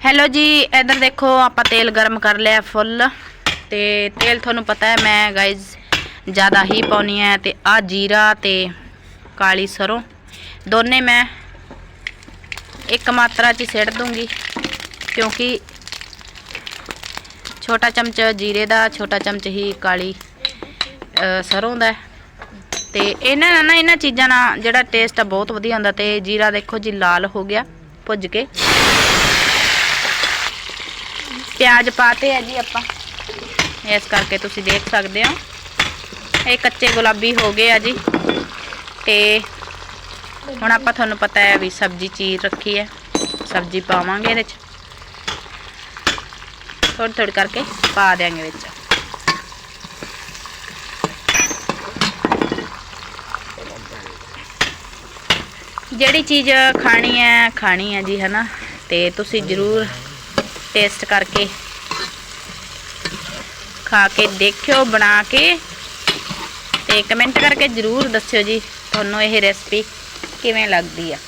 Hello ਜੀ ਇੱਧਰ ਦੇਖੋ ਆਪਾਂ ਤੇਲ ਗਰਮ ਕਰ ਲਿਆ ਫੁੱਲ ਤੇ ਤੇਲ ਤੁਹਾਨੂੰ ਪਤਾ ਹੈ ਮੈਂ ਗਾਇਜ਼ ਜ਼ਿਆਦਾ ਹੀ ਪਾਉਣੀ ਹੈ ਤੇ ਆ ਜੀਰਾ ਤੇ ਕਾਲੀ ਸਰੋਂ ਦੋਨੇ ਮੈਂ ਇੱਕ ਮਾਤਰਾ 'ਚ ਹੀ ਸਿੱਟ ਦੂੰਗੀ ਕਿਉਂਕਿ ਛੋਟਾ ਚਮਚ ਜੀਰੇ ਦਾ ਛੋਟਾ ਚਮਚ ਹੀ ਕਾਲੀ ਅ, ਸਰੋਂ ਦਾ ਹੈ। ਤੇ ਇਹਨਾਂ ਨਾਲ ਨਾ ਇਹਨਾਂ ਚੀਜ਼ਾਂ ਨਾਲ ਜਿਹੜਾ ਟੇਸਟ ਆ ਬਹੁਤ ਵਧੀਆ ਹੁੰਦਾ ਤੇ ਜੀਰਾ ਦੇਖੋ ਜੀ ਲਾਲ ਹੋ ਗਿਆ ਭੁੱਜ ਕੇ ਪਿਆਜ਼ ਪਾਤੇ ਆ ਜੀ ਆਪਾਂ। ਇਸ ਕਰਕੇ ਤੁਸੀਂ ਦੇਖ ਸਕਦੇ ਹੋ। ਇਹ ਕੱਚੇ ਗੁਲਾਬੀ ਹੋ ਗਏ ਆ ਜੀ। ਤੇ ਹੁਣ ਆਪਾਂ ਤੁਹਾਨੂੰ ਪਤਾ ਹੈ ਵੀ ਸਬਜ਼ੀ ਚੀਰ ਰੱਖੀ ਹੈ। ਸਬਜ਼ੀ ਪਾਵਾਂਗੇ ਇਹਦੇ ਚ। ਥੋੜੀ ਥੋੜੀ ਕਰਕੇ ਪਾ ਦਿਆਂਗੇ ਵਿੱਚ। ਜਿਹੜੀ ਚੀਜ਼ ਖਾਣੀ ਹੈ ਖਾਣੀ ਹੈ ਜੀ, ਹਨਾ। ਤੇ ਤੁਸੀਂ ਜ਼ਰੂਰ ਟੇਸਟ ਕਰਕੇ ਖਾ ਕੇ ਦੇਖਿਓ, ਬਣਾ ਕੇ ਤੇ ਕਮੈਂਟ ਕਰਕੇ ਜ਼ਰੂਰ ਦੱਸਿਓ ਜੀ ਤੁਹਾਨੂੰ ਇਹ ਰੈਸਪੀ ਕਿਵੇਂ ਲੱਗਦੀ ਆ।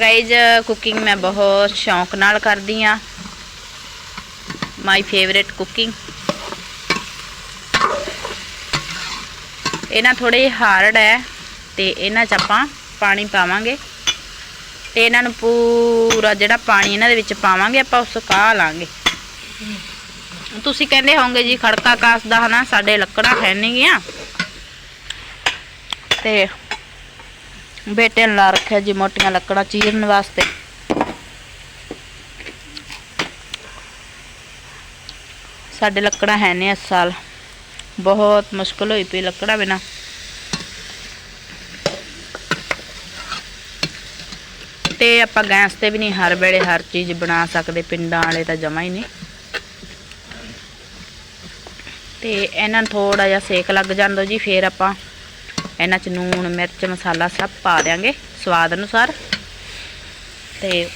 ਗਾਈਜ਼ ਕੁਕਿੰਗ ਮੈਂ ਬਹੁਤ ਸ਼ੌਂਕ ਨਾਲ ਕਰਦੀ ਆ। ਮਾਈ ਫੇਵਰੇਟ ਕੁਕਿੰਗ ਇਹ ਨਾ ਥੋੜੇ ਹਾਰਡ ਹੈ ਤੇ ਇਹਨਾਂ 'ਚ ਆਪਾਂ ਪਾਣੀ ਪਾਵਾਂਗੇ। ਤੇ ਇਹਨਾਂ ਨੂੰ ਪੂਰਾ ਜਿਹੜਾ ਪਾਣੀ ਇਹਨਾਂ ਦੇ ਵਿੱਚ ਪਾਵਾਂਗੇ, ਆਪਾਂ ਉਹ ਸੁਕਾ ਲਾਂਗੇ। ਤੁਸੀਂ ਕਹਿੰਦੇ ਹੋਵੋਗੇ ਜੀ ਖੜਕਾ ਕਾਸਦਾ ਹਨਾ, ਸਾਡੇ ਲੱਕੜਾਂ ਹੈ ਨਹੀਂ ਗਿਆ। ਤੇ ਬੇਟੇ ਨੇ ਲਾ ਰੱਖਿਆ ਜੀ ਮੋਟੀਆਂ ਲੱਕੜਾਂ ਚੀਰਨ ਵਾਸਤੇ। ਸਾਡੇ ਲੱਕੜਾਂ ਹੈ ਨਹੀਂ ਇਸ ਸਾਲ। ਬਹੁਤ ਮੁਸ਼ਕਲ ਹੋਈ ਪਈ ਲੱਕੜਾਂ ਬਿਨਾ। ਤੇ ਆਪਾਂ ਗੈਸ ਤੇ ਵੀ ਨਹੀਂ ਹਰ ਵੇਲੇ ਹਰ ਚੀਜ਼ ਬਣਾ ਸਕਦੇ, ਪਿੰਡਾਂ ਵਾਲੇ ਤਾਂ ਜਮਾ ਹੀ ਨਹੀਂ। ਤੇ ਇਹਨਾਂ ਨੂੰ ਥੋੜਾ ਜਿਹਾ ਸੇਕ ਲੱਗ ਜਾਂਦਾ ਜੀ, ਫੇਰ ਆਪਾਂ ਇਹਨਾਂ 'ਚ ਨੂਣ, ਮਿਰਚ, ਮਸਾਲਾ ਸਭ ਪਾ ਦਿਆਂਗੇ ਸਵਾਦ ਅਨੁਸਾਰ। ਤੇ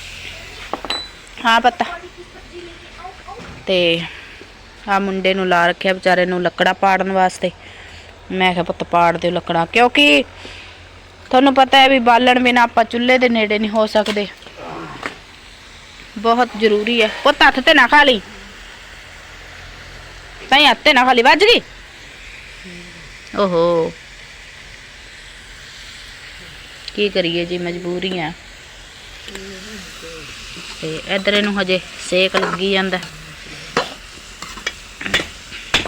ਹਾਂ ਪਤਾ। ਤੇ ਆ ਮੁੰਡੇ ਨੂੰ ਲਾ ਰੱਖਿਆ ਵਿਚਾਰੇ ਨੂੰ ਲੱਕੜਾ ਪਾੜਨ ਵਾਸਤੇ। ਮੈਂ ਕਿਹਾ ਪੁੱਤ ਪਾੜ ਦਿਓ ਲੱਕੜਾ, ਕਿਉਂਕਿ ਤੁਹਾਨੂੰ ਪਤਾ ਹੈ ਵੀ ਬਾਲਣ ਬਿਨਾ ਆਪਾਂ ਚੁੱਲ੍ਹੇ ਦੇ ਨੇੜੇ ਨਹੀਂ ਹੋ ਸਕਦੇ। ਬਹੁਤ ਜ਼ਰੂਰੀ ਹੈ। ਪੁੱਤ, ਹੱਥ ਤੇ ਨਾ ਖਾ ਲਈ। ਤਾਂ ਹੱਥ ਤੇ ਨਾ ਖਾ ਲਈ। ਵੱਜ ਗਈ? ਓਹੋ। ਕੀ ਕਰੀਏ ਜੀ ਮਜਬੂਰੀਆਂ ਤੇ ਇਧਰ ਇਹਨੂੰ ਹਜੇ ਸੇਕ ਲੱਗੀ ਜਾਂਦਾ।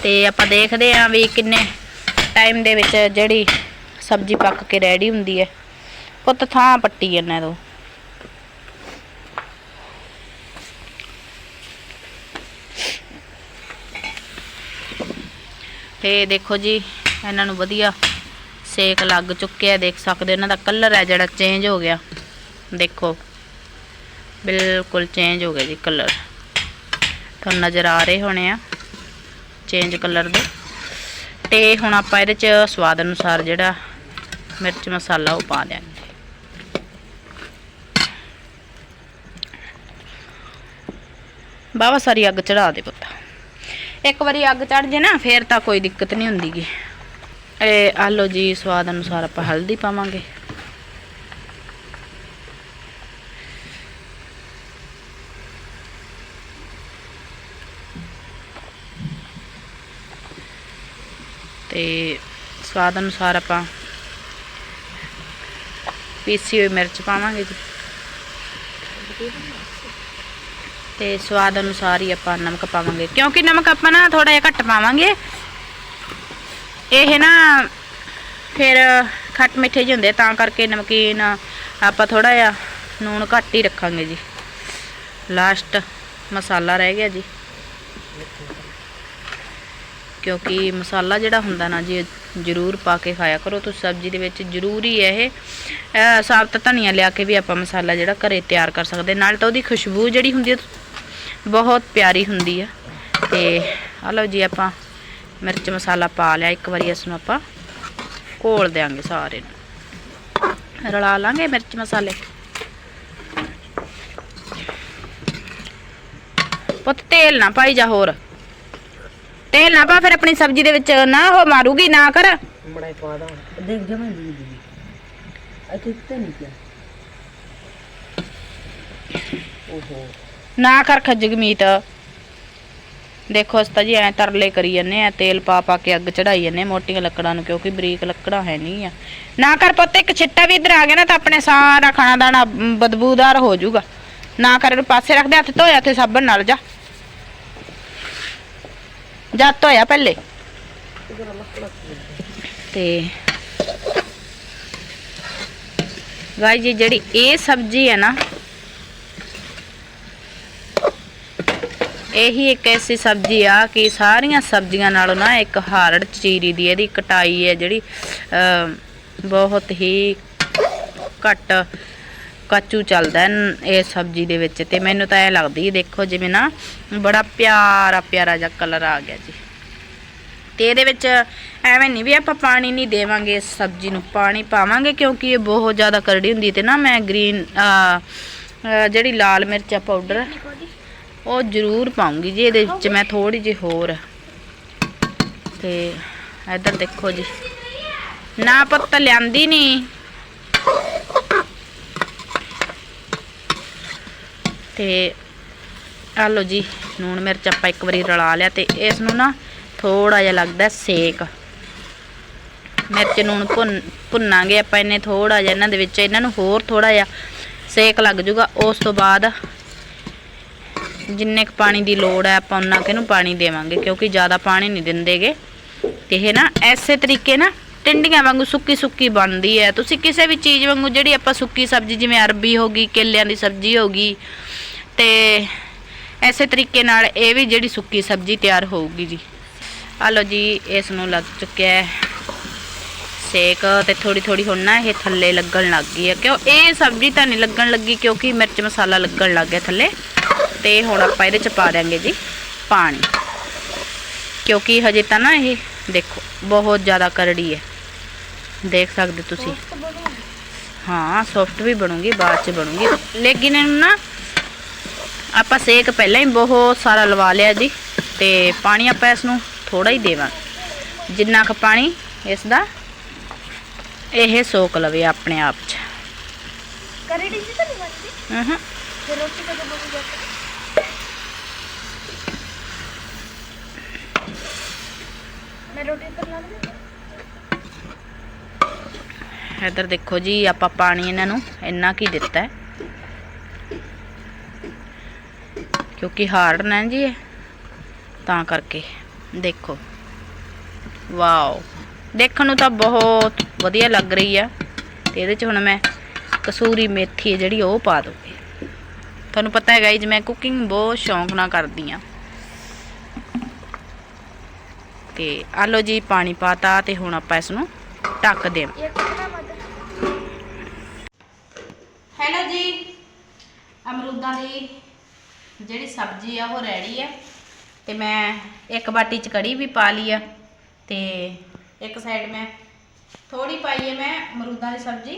ਤੇ ਆਪਾਂ ਦੇਖਦੇ ਆਂ ਵੀ ਕਿੰਨੇ ਟਾਈਮ ਦੇ ਵਿੱਚ ਜਿਹੜੀ ਸਬਜ਼ੀ ਪੱਕ ਕੇ ਰੈਡੀ ਹੁੰਦੀ ਹੈ ਪੁੱਤ ਥਾਂ ਪੱਟੀ ਇਹਨਾਂ ਤੋਂ। ਤੇ ਦੇਖੋ ਜੀ, ਇਹਨਾਂ ਨੂੰ ਵਧੀਆ ਸੇਕ ਲੱਗ ਚੁੱਕਿਆ ਦੇਖ ਸਕਦੇ ਇਹਨਾਂ ਦਾ ਕਲਰ ਹੈ ਜਿਹੜਾ ਚੇਂਜ ਹੋ ਗਿਆ। ਦੇਖੋ, ਬਿਲਕੁਲ ਚੇਂਜ ਹੋ ਗਿਆ ਜੀ ਕਲਰ ਤੁਹਾਨੂੰ ਨਜ਼ਰ ਆ ਰਹੇ ਹੋਣੇ ਆ ਚੇਂਜ ਕਲਰ ਦੇ। ਤੇ ਹੁਣ ਆਪਾਂ ਇਹਦੇ ਚ ਸਵਾਦ ਅਨੁਸਾਰ ਜਿਹੜਾ ਮਿਰਚ ਮਸਾਲਾ ਉਹ ਪਾ ਦਿਆਂਗੇ। ਬਾਵਾ ਸਾਰੀ ਅੱਗ ਚੜਾ ਦੇ ਪੁੱਤ। ਇੱਕ ਵਾਰੀ ਅੱਗ ਚੜ ਜੇ ਨਾ, ਫੇਰ ਤਾਂ ਕੋਈ ਦਿੱਕਤ ਨਹੀਂ ਹੁੰਦੀਗੀ। ਇਹ ਆਲੋ ਜੀ, ਸਵਾਦ ਅਨੁਸਾਰ ਆਪਾਂ ਹਲਦੀ ਪਾਵਾਂਗੇ। ਤੇ ਸਵਾਦ ਅਨੁਸਾਰ ਆਪਾਂ ਪੀਸੀ ਹੋਈ ਮਿਰਚ ਪਾਵਾਂਗੇ ਜੀ। ਤੇ ਸਵਾਦ ਅਨੁਸਾਰ ਹੀ ਆਪਾਂ ਨਮਕ ਪਾਵਾਂਗੇ। ਕਿਉਂਕਿ ਨਮਕ ਆਪਾਂ ਨਾ ਥੋੜਾ ਜਿਹਾ ਘੱਟ ਪਾਵਾਂਗੇ। ਇਹ ਨਾ ਫਿਰ ਖੱਟ ਮਿੱਠੇ ਜਿਹੇ ਹੁੰਦੇ ਤਾਂ ਕਰਕੇ ਨਮਕੀਨ ਆਪਾਂ ਥੋੜਾ ਜਿਹਾ ਨੂਣ ਘੱਟ ਹੀ ਰੱਖਾਂਗੇ ਜੀ। ਲਾਸਟ ਮਸਾਲਾ ਰਹਿ ਗਿਆ ਜੀ। ਕਿਉਂਕਿ ਮਸਾਲਾ ਜਿਹੜਾ ਹੁੰਦਾ ਨਾ ਜੀ ਜ਼ਰੂਰ ਪਾ ਕੇ ਖਾਇਆ ਕਰੋ। ਤੁਸੀਂ ਸਬਜ਼ੀ ਦੇ ਵਿੱਚ ਜ਼ਰੂਰੀ ਹੈ ਇਹ ਸਾਬਤ ਧਨੀਆ ਲਿਆ ਕੇ ਵੀ ਆਪਾਂ ਮਸਾਲਾ ਜਿਹੜਾ ਘਰੇ ਤਿਆਰ ਕਰ ਸਕਦੇ। ਨਾਲ ਤਾਂ ਉਹਦੀ ਖੁਸ਼ਬੂ ਜਿਹੜੀ ਹੁੰਦੀ ਹੈ ਬਹੁਤ ਪਿਆਰੀ ਹੁੰਦੀ ਹੈ ਤੇ ਆ ਲਓ ਜੀ ਆਪਾਂ ਮਿਰਚ ਮਸਾਲਾ ਪਾ ਲਿਆ। ਇੱਕ ਵਾਰੀ ਇਸ ਨੂੰ ਆਪਾਂ ਘੋਲ ਦਿਆਂਗੇ ਸਾਰੇ ਨੂੰ। ਰਲਾ ਲਾਂਗੇ ਮਿਰਚ ਮਸਾਲੇ। ਪੁੱਤ ਤੇਲ ਨਾ ਪਾਈ ਜਾ ਹੋਰ। ਤੇਲ ਨਾ ਪਾ ਫਿਰ ਆਪਣੀ ਸਬਜ਼ੀ ਦੇ ਵਿੱਚ ਨਾ ਉਹ ਮਾਰੂਗੀ ਨਾ ਕਰ। ਬੜਾ ਪਾ ਦਾ ਦੇਖ ਜਮਾ ਦੀ ਦੀ। ਅੱਛਾ ਤੇ ਨਹੀਂ ਕਿਹਾ ਓਹੋ। ਨਾ ਕਰ ਖਜਗਮੀਤ ਦੇਖੋ ਅਸਤਾ ਜੀ ਐ ਤਰਲੇ ਕਰੀ ਜੰਨੇ ਆ ਤੇਲ ਪਾ ਪਾ ਕੇ ਅੱਗ ਚੜਾਈ ਜੰਨੇ ਮੋਟੀਆਂ ਲੱਕੜਾਂ ਨੂੰ ਕਿਉਂਕਿ ਬਰੀਕ ਲੱਕੜਾਂ ਹੈ ਨਹੀਂ ਆ। ਨਾ ਕਰ ਪੁੱਤ ਇੱਕ ਛਿੱਟਾ ਵੀ ਇੱਧਰ ਆ ਗਿਆ ਨਾ ਤਾਂ ਆਪਣੇ ਸਾਰਾ ਖਾਣਾ ਦਾਣਾ ਬਦਬੂਦਾਰ ਹੋ ਜਾਊਗਾ। ਨਾ ਕਰ ਇਹਨੂੰ ਪਾਸੇ ਰੱਖ ਦੇ ਹੱਥ ਧੋਇਆ ਤੇ ਸਾਬਣ ਨਾਲ ਜਾ। ਜਾ ਧੋਇਆ ਪਹਿਲੇ। ਤੇ ਗਾਈ ਜੀ ਜਿਹੜੀ ਇਹ ਸਬਜ਼ੀ ਹੈ ਨਾ ਇਹੀ ਇੱਕ ਐਸੀ ਸਬਜ਼ੀ ਆ ਕਿ ਸਾਰੀਆਂ ਸਬਜ਼ੀਆਂ ਨਾਲੋਂ ਨਾ ਇੱਕ ਹਾਰਡ ਚੀਰੀ ਦੀ ਇਹਦੀ ਕਟਾਈ ਹੈ ਜਿਹੜੀ ਅਮ, ਬਹੁਤ ਹੀ ਘੱਟ ਕਾਚੂ ਚੱਲਦਾ ਹੈ ਇਹ ਸਬਜ਼ੀ ਦੇ ਵਿੱਚ ਤੇ ਮੈਨੂੰ ਤਾਂ ਇਹ ਲੱਗਦੀ ਹੈ, ਦੇਖੋ ਜਿਵੇਂ ਨਾ ਬੜਾ ਪਿਆਰਾ ਪਿਆਰਾ ਜਿਹਾ ਕਲਰ ਆ ਗਿਆ ਜੀ। ਤੇ ਇਹਦੇ ਵਿੱਚ ਐਵੇਂ ਨਹੀਂ ਵੀ ਆਪਾਂ ਪਾਣੀ ਨਹੀਂ ਦੇਵਾਂਗੇ ਇਸ ਸਬਜ਼ੀ ਨੂੰ, ਪਾਣੀ ਪਾਵਾਂਗੇ ਕਿਉਂਕਿ ਇਹ ਬਹੁਤ ਜ਼ਿਆਦਾ ਕਰੜੀ ਹੁੰਦੀ ਤੇ ਨਾ ਮੈਂ ਗ੍ਰੀਨ ਜਿਹੜੀ ਲਾਲ ਮਿਰਚ ਆ ਪਾਊਡਰ ਉਹ ਜ਼ਰੂਰ ਪਾਉਂਗੀ ਜੀ, ਇਹਦੇ ਵਿੱਚ ਮੈਂ ਥੋੜੀ ਜਿਹੀ ਹੋਰ। ਤੇ ਇੱਧਰ ਦੇਖੋ ਜੀ। ਨਾ ਪੱਤਾ ਲਿਆਂਦੀ ਨਹੀਂ ਤੇ ਆ ਲਓ ਜੀ ਨੂਣ ਮਿਰਚ ਆਪਾਂ ਇੱਕ ਵਾਰੀ ਰਲਾ ਲਿਆ ਤੇ ਇਸ ਨੂੰ ਨਾ ਥੋੜਾ ਜਿਹਾ ਲੱਗਦਾ ਸੇਕ। ਮਿਰਚ ਨੂਣ ਭੁੰਨ, ਭੁੰਨਾਂਗੇ ਆਪਾਂ ਇਹਨੇ ਥੋੜਾ ਜਿਹਾ, ਇਹਨਾਂ ਦੇ ਵਿੱਚ ਇਹਨਾਂ ਨੂੰ ਹੋਰ ਥੋੜਾ ਜਿਹਾ ਸੇਕ ਲੱਗ ਜੂਗਾ ਉਸ ਤੋਂ ਬਾਅਦ ਜਿੰਨੇ ਕੁ ਪਾਣੀ ਦੀ ਲੋੜ ਹੈ, ਆਪਾਂ ਉਹਨਾਂ ਕਿ ਨੂੰ ਪਾਣੀ ਦੇਵਾਂਗੇ, ਕਿਉਂਕਿ ਜ਼ਿਆਦਾ ਪਾਣੀ ਨਹੀਂ ਦਿੰਦੇਗੇ। ਤੇ ਇਹ ਨਾ ਐਸੇ ਤਰੀਕੇ ਨਾ ਟਿੰਡੀਆਂ ਵਾਂਗੂ ਸੁੱਕੀ ਸੁੱਕੀ ਬਣਦੀ ਹੈ। ਤੁਸੀਂ ਕਿਸੇ ਵੀ ਚੀਜ਼ ਵਾਂਗੂ ਜਿਹੜੀ ਆਪਾਂ ਸੁੱਕੀ ਸਬਜ਼ੀ, ਜਿਵੇਂ ਅਰਬੀ ਹੋ ਗਈ, ਕੇਲਿਆਂ ਦੀ ਸਬਜ਼ੀ ਹੋ ਗਈ ਤੇ ਐਸੇ ਤਰੀਕੇ ਨਾਲ ਇਹ ਵੀ ਜਿਹੜੀ ਸੁੱਕੀ ਸਬਜ਼ੀ ਤਿਆਰ ਹੋਊਗੀ ਜੀ। ਆ ਲਓ ਜੀ ਇਸ ਨੂੰ ਲੱਗ ਚੁੱਕਿਆ ਹੈ। ਸੇਕ ਤੇ ਥੋੜੀ ਥੋੜੀ ਹੁਣ ਨਾ ਇਹ ਥੱਲੇ ਲੱਗਣ ਲੱਗ ਗਈ ਹੈ। ਕਿਉਂ? ਇਹ ਸਬਜ਼ੀ ਤਾਂ ਨਹੀਂ ਲੱਗਣ ਲੱਗੀ ਕਿਉਂਕਿ ਮਿਰਚ ਮਸਾਲਾ ਲੱਗਣ ਲੱਗ ਗਿਆ ਥੱਲੇ। ਤੇ ਹੁਣ ਆਪਾਂ ਇਹਦੇ ਚ ਪਾ ਦਿਆਂਗੇ ਜੀ ਪਾਣੀ। ਕਿਉਂਕਿ ਹਜੇ ਤਾਂ ਨਾ ਇਹ ਦੇਖੋ ਬਹੁਤ ਜ਼ਿਆਦਾ ਕਰੜੀ ਹੈ। ਦੇਖ ਸਕਦੇ ਤੁਸੀਂ। ਹਾਂ ਸੌਫਟ ਵੀ ਬਣੂਗੀ ਬਾਅਦ ਚ ਬਣੂਗੀ। ਲੇਕਿਨ ਇਹਨੂੰ ਨਾ ਆਪਾਂ ਸੇਕ ਪਹਿਲਾਂ ਹੀ ਬਹੁਤ ਸਾਰਾ ਲਵਾ ਲਿਆ ਜੀ ਤੇ ਪਾਣੀ ਆਪਾਂ ਇਸ ਨੂੰ ਥੋੜਾ ਹੀ ਦੇਵਾਂਗੇ। ਜਿੰਨਾ ਕੁ ਪਾਣੀ ਇਸ ਦਾ ਇਹ ਸੋਕ ਲਵੇ ਆਪਣੇ ਆਪ ਚ। ਕਰੜੀ ਜੀ ਤਾਂ ਨਹੀਂ ਬਣਦੀ ਹੂੰ ਫਿਰ ਰੋਟੀ ਕਦੋਂ ਬਣੂਗੀ ਆਪਣੀ ਮੈਂ ਰੋਟੀ ਕਰ ਲਾਂ ਇੱਧਰ ਦੇਖੋ ਜੀ ਆਪਾਂ ਪਾਣੀ ਇਹਨਾਂ ਨੂੰ ਇੰਨਾ ਕੀ ਦਿੱਤਾ ਹੈ। ਕਿਉਂਕਿ ਹਾਰਡ ਨਾ ਜੀ ਇਹ। ਤਾਂ ਕਰਕੇ। ਦੇਖੋ। ਵਾਓ ਦੇਖਣ ਨੂੰ ਤਾਂ ਬਹੁਤ ਵਧੀਆ ਲੱਗ ਰਹੀ ਆ। ਤੇ ਇਹਦੇ ਚ ਹੁਣ ਮੈਂ ਕਸੂਰੀ ਮੇਥੀ ਜਿਹੜੀ ਉਹ ਪਾ ਦੂੰਗੀ ਤੁਹਾਨੂੰ ਪਤਾ ਹੈ ਗਾਈਜ਼ ਮੈਂ ਕੁਕਿੰਗ ਬਹੁਤ ਸ਼ੌਂਕ ਨਾਲ ਕਰਦੀ ਆ। ਤੇ ਆ ਲਓ ਜੀ ਪਾਣੀ ਪਾਤਾ ਤੇ ਹੁਣ ਆਪਾਂ ਇਸ ਨੂੰ ਢੱਕ ਦੇਵਾਂ। ਹੈਲੋ ਜੀ। ਅਮਰੂਦਾਂ ਦੀ ਜਿਹੜੀ ਸਬਜ਼ੀ ਆ ਉਹ ਰੈਡੀ ਆ ਤੇ ਮੈਂ ਇੱਕ ਬਾਟੀ ਚ ਕੜੀ ਵੀ ਪਾ ਲਈ ਆ ਤੇ ਇੱਕ ਸਾਈਡ ਮੈਂ ਥੋੜੀ ਪਾਈ ਹੈ ਮੈਂ ਅਮਰੂਦਾਂ ਦੀ ਸਬਜ਼ੀ,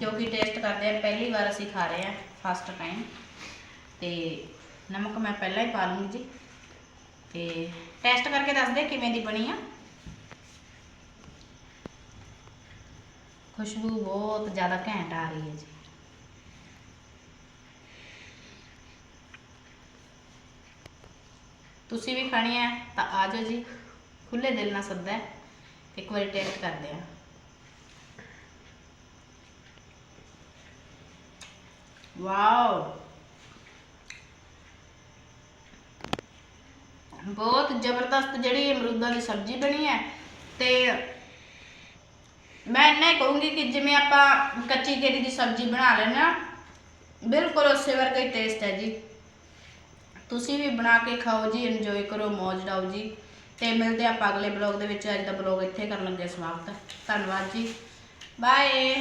ਜੋ ਕਿ ਟੇਸਟ ਕਰਦੇ ਆ, ਪਹਿਲੀ ਵਾਰ ਅਸੀਂ ਖਾ ਰਹੇ ਆ ਫਸਟ ਟਾਈਮ ਤੇ ਨਮਕ ਮੈਂ ਪਹਿਲਾਂ ਹੀ ਪਾ ਲੂੰਗੀ ਜੀ। ਤੇ ਟੈਸਟ ਕਰਕੇ ਦੱਸਦੇ ਕਿਵੇਂ ਦੀ ਬਣੀ ਆ। ਖੁਸ਼ਬੂ ਬਹੁਤ ਜ਼ਿਆਦਾ ਘੈਂਟ ਆ ਰਹੀ ਹੈ ਜੀ। ਤੁਸੀਂ ਵੀ ਖਾਣੀ ਹੈ, ਤਾਂ ਆ ਜਾਓ ਜੀ। ਖੁੱਲੇ ਦਿਲ ਨਾਲ ਸੱਦਾ ਹੈ। ਇੱਕ ਵਾਰੀ ਟੇਸਟ ਕਰਦੇ ਆ ਵਾਓ। ਬਹੁਤ ਜ਼ਬਰਦਸਤ ਜਿਹੜੀ ਅਮਰੂਦਾਂ ਦੀ ਸਬਜ਼ੀ ਬਣੀ ਹੈ। ਤੇ ਮੈਂ ਇੰਨਾ ਹੀ ਕਹੂੰਗੀ ਕਿ ਜਿਵੇਂ ਆਪਾਂ ਕੱਚੀ ਕੇਰੀ ਦੀ ਸਬਜ਼ੀ ਬਣਾ ਲੈਂਦੇ ਹਾਂ, ਬਿਲਕੁਲ ਉਸੇ ਵਰਗਾ ਹੀ ਟੇਸਟ ਹੈ ਜੀ। ਤੁਸੀਂ ਵੀ ਬਣਾ ਕੇ ਖਾਓ ਜੀ ਇੰਜੋਏ ਕਰੋ ਮौज ਲਾਓ ਜੀ। ਤੇ ਮਿਲਦੇ ਆਪਾਂ ਅਗਲੇ ਬਲੌਗ ਦੇ ਵਿੱਚ। ਅੱਜ ਦਾ ਬਲੌਗ ਇੱਥੇ ਕਰਨ ਲੱਗੇ ਸਮਾਪਤ। ਧੰਨਵਾਦ ਜੀ। ਬਾਏ